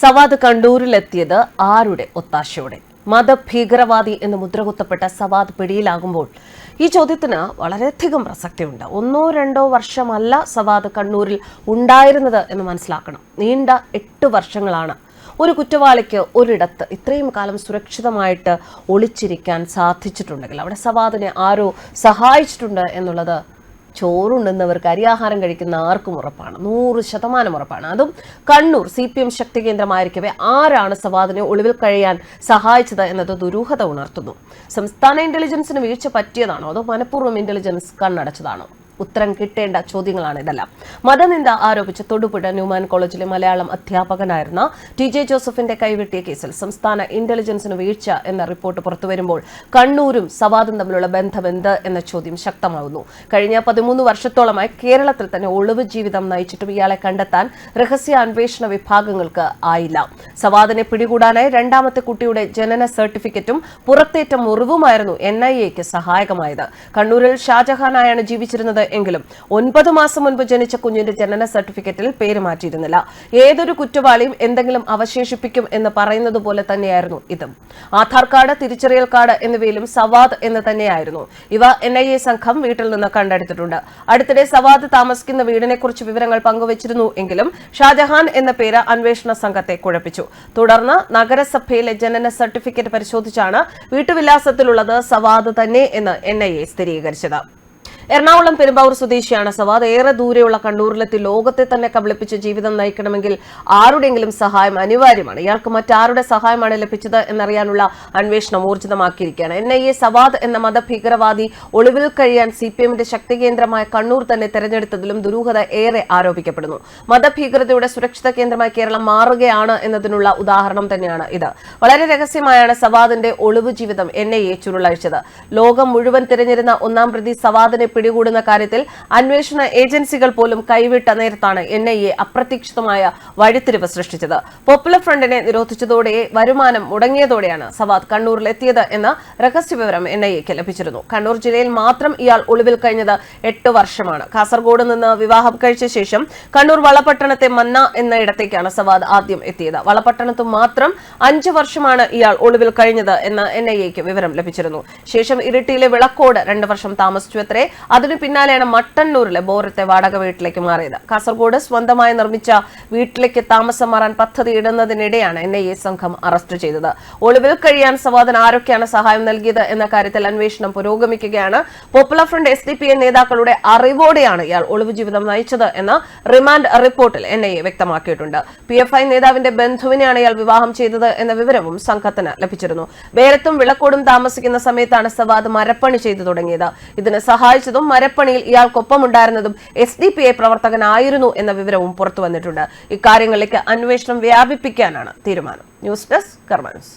സവാദ് കണ്ണൂരിലെത്തിയത് ആരുടെ ഒത്താശയോടെ? മതഭീകരവാദി എന്ന് മുദ്രകുത്തപ്പെട്ട സവാദ് പിടിയിലാകുമ്പോൾ ഈ ചോദ്യത്തിന് വളരെയധികം പ്രസക്തിയുണ്ട്. ഒന്നോ രണ്ടോ വർഷമല്ല സവാദ് കണ്ണൂരിൽ ഉണ്ടായിരുന്നത് എന്ന് മനസ്സിലാക്കണം. നീണ്ട എട്ട് വർഷങ്ങളാണ് ഒരു കുറ്റവാളിക്ക് ഒരിടത്ത് ഇത്രയും കാലം സുരക്ഷിതമായിട്ട് ഒളിച്ചിരിക്കാൻ സാധിച്ചിട്ടുണ്ടെങ്കിൽ അവിടെ സവാദിനെ ആരോ സഹായിച്ചിട്ടുണ്ട് എന്നുള്ളത് ചോറുണ്ടെന്നവർക്ക് അരിയാഹാരം കഴിക്കുന്ന ആർക്കും ഉറപ്പാണ്. നൂറ് ശതമാനം ഉറപ്പാണ്. അതും കണ്ണൂർ സി പി എം ശക്തി കേന്ദ്രമായിരിക്കവേ ആരാണ് സവാദിനെ ഒളിവിൽ കഴിയാൻ സഹായിച്ചത് എന്നത് ദുരൂഹത ഉണർത്തുന്നു. സംസ്ഥാന ഇന്റലിജൻസിന് വീഴ്ച പറ്റിയതാണോ? അതോ മനഃപൂർവം ഇന്റലിജൻസ് കണ്ണടച്ചതാണോ? ഉത്തരം കിട്ടേണ്ട ചോദ്യങ്ങളാണ് ഇതെല്ലാം. മതനിന്ദ ആരോപിച്ച് തൊടുപുഴ ന്യൂമാൻ കോളേജിലെ മലയാളം അധ്യാപകനായിരുന്ന ടി ജെ ജോസഫിന്റെ കൈവെട്ടിയ കേസിൽ സംസ്ഥാന ഇന്റലിജൻസിന് വീഴ്ച എന്ന റിപ്പോർട്ട് പുറത്തുവരുമ്പോൾ കണ്ണൂരും സവാദും തമ്മിലുള്ള ബന്ധമെന്ത് എന്ന ചോദ്യം ശക്തമാകുന്നു കഴിഞ്ഞ പതിമൂന്ന് വർഷത്തോളമായി കേരളത്തിൽ തന്നെ ഒളിവ് ജീവിതം നയിച്ചിട്ടും ഇയാളെ കണ്ടെത്താൻ രഹസ്യ അന്വേഷണ വിഭാഗങ്ങൾക്ക് ആയില്ല. സവാദിനെ പിടികൂടാനായി രണ്ടാമത്തെ കുട്ടിയുടെ ജനന സർട്ടിഫിക്കറ്റും പുറത്തേറ്റ മുറിവുമായിരുന്നു എൻ ഐ എക്ക് സഹായകമായത്. കണ്ണൂരിൽ ഷാജഹാനായാണ് ജീവിച്ചിരുന്നത് എങ്കിലും ഒൻപത് മാസം മുൻപ് ജനിച്ച കുഞ്ഞിന്റെ ജനന സർട്ടിഫിക്കറ്റിൽ പേര് മാറ്റിയിരുന്നില്ല. ഏതൊരു കുറ്റവാളിയും എന്തെങ്കിലും അവശേഷിപ്പിക്കും എന്ന് പറയുന്നത് പോലെ തന്നെയായിരുന്നു ഇതും. ആധാർ കാർഡ് തിരിച്ചറിയൽ കാർഡ് എന്നിവയിലും സവാദ് എന്ന് തന്നെയായിരുന്നു. ഇവ എൻ സംഘം വീട്ടിൽ നിന്ന് കണ്ടെടുത്തിട്ടുണ്ട്. അടുത്തിടെ സവാദ് താമസിക്കുന്ന വീടിനെക്കുറിച്ച് വിവരങ്ങൾ പങ്കുവച്ചിരുന്നു എങ്കിലും ഷാജഹാൻ എന്ന പേര് അന്വേഷണ സംഘത്തെ കുഴപ്പിച്ചു. തുടർന്ന് നഗരസഭയിലെ ജനന സർട്ടിഫിക്കറ്റ് പരിശോധിച്ചാണ് വീട്ടുവിലാസത്തിലുള്ളത് സവാദ് തന്നെ എന്ന് എൻ ഐ എ സ്ഥിരീകരിച്ചത്. എറണാകുളം പെരുമ്പാവൂർ സ്വദേശിയാണ് സവാദ്. ഏറെ ദൂരെയുള്ള കണ്ണൂരിലെത്തി ലോകത്തെ തന്നെ കബളിപ്പിച്ച് ജീവിതം നയിക്കണമെങ്കിൽ ആരുടെയെങ്കിലും സഹായം അനിവാര്യമാണ്. ഇയാൾക്ക് മറ്റാരുടെ സഹായമാണ് ലഭിച്ചത് എന്നറിയാനുള്ള അന്വേഷണം ഊർജിതമാക്കിയിരിക്കുകയാണ്. എൻ ഐ എ സവാദ് എന്ന മതഭീകരവാദി ഒളിവിൽ കഴിയാൻ സി പി എമ്മിന്റെ ശക്തി കേന്ദ്രമായ കണ്ണൂർ തന്നെ തെരഞ്ഞെടുത്തതിലും ദുരൂഹത ഏറെ ആരോപിക്കപ്പെടുന്നു. മതഭീകരതയുടെ സുരക്ഷിത കേന്ദ്രമായി കേരളം മാറുകയാണ് എന്നതിനുള്ള ഉദാഹരണം തന്നെയാണ് ഇത്. വളരെ രഹസ്യമായാണ് സവാദിന്റെ ഒളിവ് ജീവിതം എൻ ഐ എ ചുരുളഴിച്ചത്. ലോകം മുഴുവൻ തിരഞ്ഞിരുന്ന ഒന്നാം പ്രതി സവാദിനെ പിടികൂടുന്ന കാര്യത്തിൽ അന്വേഷണ ഏജൻസികൾ പോലും കൈവിട്ട നേരത്താണ് എൻ ഐ എ അപ്രതീക്ഷിതമായ വഴിത്തിരിവ് സൃഷ്ടിച്ചത്. പോപ്പുലർ ഫ്രണ്ടിനെ നിരോധിച്ചതോടെ വരുമാനം മുടങ്ങിയതോടെയാണ് സവാദ് കണ്ണൂരിൽ എത്തിയത് എന്ന രഹസ്യവിവരം എൻ ഐ എക്ക് ലഭിച്ചിരുന്നു. കണ്ണൂർ ജില്ലയിൽ മാത്രം ഇയാൾ ഒളിവിൽ കഴിഞ്ഞത് എട്ട് വർഷമാണ്. കാസർഗോഡ് നിന്ന് വിവാഹം കഴിച്ച ശേഷം കണ്ണൂർ വളപട്ടണത്തെ മന്ന എന്ന ഇടത്തേക്കാണ് സവാദ് ആദ്യം എത്തിയത്. വളപട്ടണത്ത് മാത്രം അഞ്ചു വർഷമാണ് ഇയാൾ ഒളിവിൽ കഴിഞ്ഞത് എന്ന് എൻ ഐ എക്ക് വിവരം ലഭിച്ചിരുന്നു. ശേഷം ഇരിട്ടിയിലെ വിളക്കോട് രണ്ട് വർഷം താമസിച്ചു അത്രേ അതിനു പിന്നാലെയാണ് മട്ടന്നൂരിലെ ബോറത്തെ വാടക വീട്ടിലേക്ക് മാറിയത്. കാസർഗോഡ് സ്വന്തമായി നിർമ്മിച്ച വീട്ടിലേക്ക് താമസം മാറാൻ പദ്ധതി ഇടുന്നതിനിടെയാണ് എൻ ഐ എ സംഘം അറസ്റ്റ് ചെയ്തത്. ഒളിവിൽ കഴിയാൻ സവാദൻ ആരൊക്കെയാണ് സഹായം നൽകിയത് എന്ന കാര്യത്തിൽ അന്വേഷണം പുരോഗമിക്കുകയാണ്. പോപ്പുലർ ഫ്രണ്ട് എസ് നേതാക്കളുടെ അറിവോടെയാണ് ഇയാൾ ഒളിവ് ജീവിതം നയിച്ചത് എന്ന് റിമാൻഡ് റിപ്പോർട്ടിൽ എൻ ഐ എ വ്യക്തമാക്കിയിട്ടുണ്ട്. പി എഫ് ഐ നേതാവിന്റെ ബന്ധുവിനെയാണ് ഇയാൾ വിവാഹം ചെയ്തത് എന്ന വിവരവും സംഘത്തിന് ലഭിച്ചിരുന്നു. വേരത്തും വിളക്കോടും താമസിക്കുന്ന സമയത്താണ് സവാദ് മരപ്പണി ചെയ്തു തുടങ്ങിയത്. ഇതിന് സഹായിച്ചതും മരപ്പണിയിൽ ഇയാൾക്കൊപ്പമുണ്ടായിരുന്നതും എസ് ഡി പി ഐ പ്രവർത്തകനായിരുന്നു എന്ന വിവരവും പുറത്തുവന്നിട്ടുണ്ട്. ഇക്കാര്യങ്ങളിലേക്ക് അന്വേഷണം വ്യാപിപ്പിക്കാനാണ് തീരുമാനം. News desk കർമാനസ്